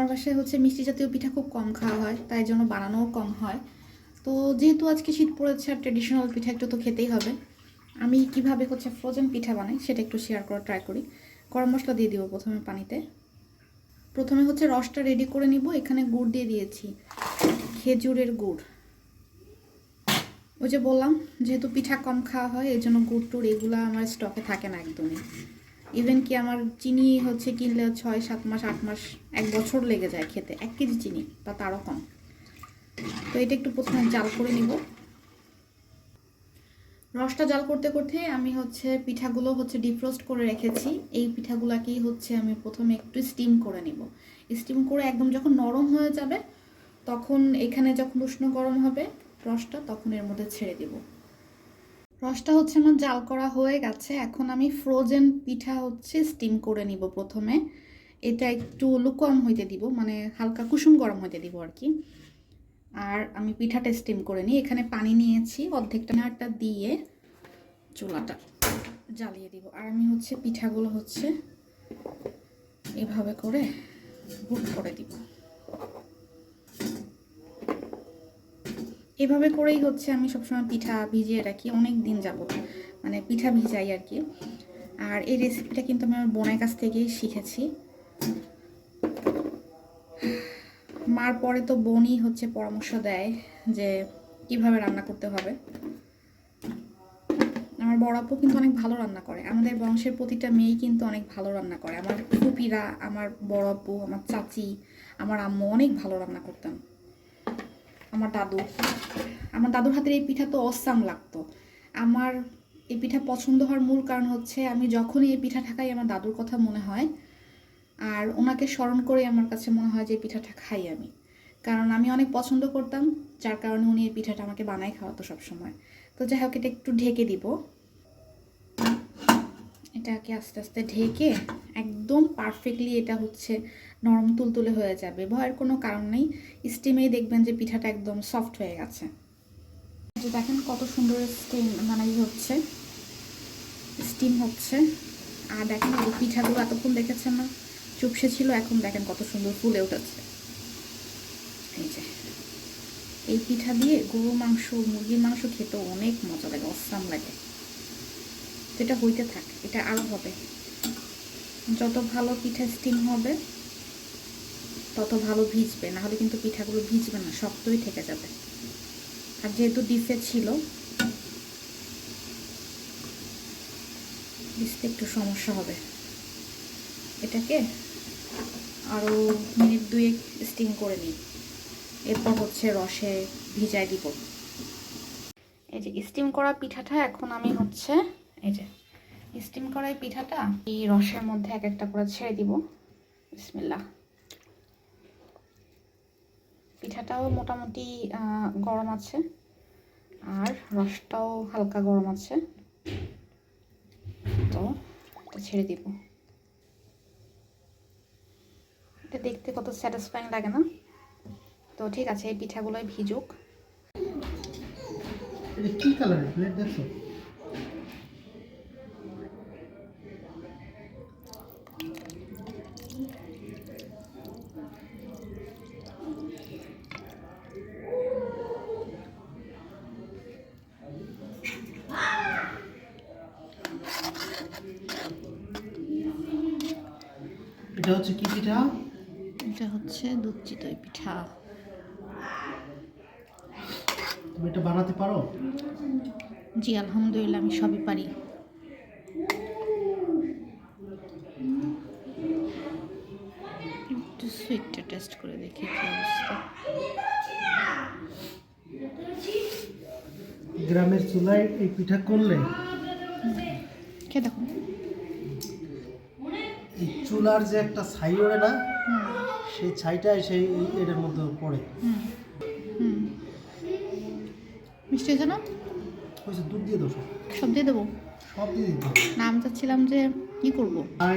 আমার বাসায় হচ্ছে মিষ্টি জাতীয় পিঠা খুব কম খাওয়া হয়, তাই জন্য বানানোও কম হয়। তো যেহেতু আজকে শীত পড়েছে আর ট্রেডিশনাল পিঠা একটু তো খেতেই হবে, আমি কীভাবে হচ্ছে ফ্রোজেন পিঠা বানাই সেটা একটু শেয়ার করার ট্রাই করি। গরম মশলা দিয়ে দিব প্রথমে পানিতে। প্রথমে হচ্ছে রসটা রেডি করে নিব, এখানে গুড় দিয়ে দিয়েছি, খেজুরের গুড়। ওই যে বললাম, যেহেতু পিঠা কম খাওয়া হয় এই জন্য গুড় টুড় এগুলো আমার স্টকে থাকে না একদমই। ইভেন কি আমার চিনি হচ্ছে কিনলে ছয়, সাত মাস, আট মাস, এক বছর লেগে যায় খেতে। এক কেজি চিনি, বা তারও কম। তো এটা একটু প্রথমে জাল করে নিব। রসটা জাল করতে করতে আমি হচ্ছে পিঠাগুলো হচ্ছে ডিফ্রোস্ট করে রেখেছি। এই পিঠাগুলোকেই হচ্ছে আমি প্রথমে একটু স্টিম করে নিব। স্টিম করে একদম যখন নরম হয়ে যাবে, তখন এখানে যখন উষ্ণ গরম হবে রসটা, তখন এর মধ্যে ছেড়ে দিব। রসটা হচ্ছে আমার জাল করা হয়ে গেছে। এখন আমি ফ্রোজেন পিঠা হচ্ছে স্টিম করে নিব প্রথমে। এটা একটু লুকম হইতে দিব মানে হালকা কুসুম গরম হইতে দিব আর কি আর আমি পিঠাটা স্টিম করে নিই। এখানে পানি নিয়েছি অর্ধেকটা। নাড়টা দিয়ে চুলাটা জ্বালিয়ে দিব। আর আমি হচ্ছে পিঠাগুলো হচ্ছে এভাবে করে বুট করে দিব। এভাবে করেই হচ্ছে আমি সবসময় পিঠা ভিজিয়ে রাখি অনেক দিন যাবত। মানে পিঠা ভিজাই আর কি। আর এই রেসিপিটা কিন্তু আমি আমার বোনের কাছ থেকেই শিখেছি। মার পরে তো বোনই হচ্ছে পরামর্শ দেয় যে কীভাবে রান্না করতে হবে। আমার বড় আপু কিন্তু অনেক ভালো রান্না করে। আমাদের বংশের প্রতিটা মেয়েই কিন্তু অনেক ভালো রান্না করে। আমার ফুপিরা, আমার বড় আপু, আমার চাচি, আমার আম্মু অনেক ভালো রান্না করতেন। আমার দাদু। আমার দাদুর হাতের এই পিঠা তো অসাম লাগতো। আমার এই পিঠা পছন্দ হওয়ার মূল কারণ হচ্ছে আমি যখনই এই পিঠা ঠাকাই আমার দাদুর কথা মনে হয়। আর ওনাকে স্মরণ করে আমার কাছে মনে হয় যে এই পিঠাটা খাই আমি। কারণ আমি অনেক পছন্দ করতাম, যার কারণে উনি এই পিঠাটা আমাকে বানাই খাওয়াতো সবসময়। তো যাই হোক, এটা একটু ঢেকে দিব। এটাকে আস্তে আস্তে ঢেকে একদম পারফেক্টলি এটা হচ্ছে নরম তুলতুলে হয়ে যাবে। ভয়ের কোনো কারণ নেই। স্টিমেই দেখবেন যে পিঠাটা একদম সফট হয়ে গেছে। যে দেখেন কত সুন্দর স্টিম মানে হচ্ছে। স্টিম হচ্ছে। আর দেখেন এই পিঠাগুলো এতক্ষণ দেখেছেন না? চুপসে ছিল, এখন দেখেন কত সুন্দর ফুলে উঠেছে। এই যে। এই পিঠা দিয়ে গরু মাংস, মুরগির মাংস খেতে অনেক মজা লাগে, অসাম লাগে। এটা হইতে থাক, এটা আরও হবে। যত ভালো পিঠা স্টিম হবে তত ভালো ভিজবে না হলে কিন্তু পিঠাগুলো ভিজবে না, শক্তই থেকে যাবে। আর যেহেতু ডিপে ছিল, ভিজতে একটু সমস্যা হবে। এটাকে আরও মিনিট দুয়েক স্টিম করে নিই। এরপর হচ্ছে রসে ভিজাই দিব। এই যে স্টিম করা পিঠাটা, এখন আমি হচ্ছে এই যে স্টিম করা পিঠাটা, এই রসের মধ্যে এক একটা করে ছেড়ে দিব। বিসমিল্লা পিঠাটাও মোটামুটি গরম আছে। আর রসটাও হালকা গরম আছে। তো এটা ছেড়ে দিব। এটা দেখতে কত স্যাটিসফাইং লাগে না? তো ঠিক আছে, এই পিঠাগুলোই ভিজুক। কি প্লেট দেখছ? এটা হচ্ছে কি পিঠা? এটা হচ্ছে দুধ চিতই পিঠা। তুমি এটা বানাতে পারো? জি আলহামদুলিল্লাহ আমি সবই পারি। একটু সুইটটা টেস্ট করে দেখি কি অবস্থা। গ্রামের চুলায় এই পিঠা করলে? খেয়ে দেখুন এই চুলার যে একটা ছাই ওড়ে না সেই ছাইটা এসে এটার মধ্যে পড়ে। মিষ্টি হয়েছে না? হয়েছে দুধ দিয়ে দেবো সব। দিয়ে দেবো? সব দিয়ে দিতে হবে। না আমি চাচ্ছিলাম যে কী করব? আর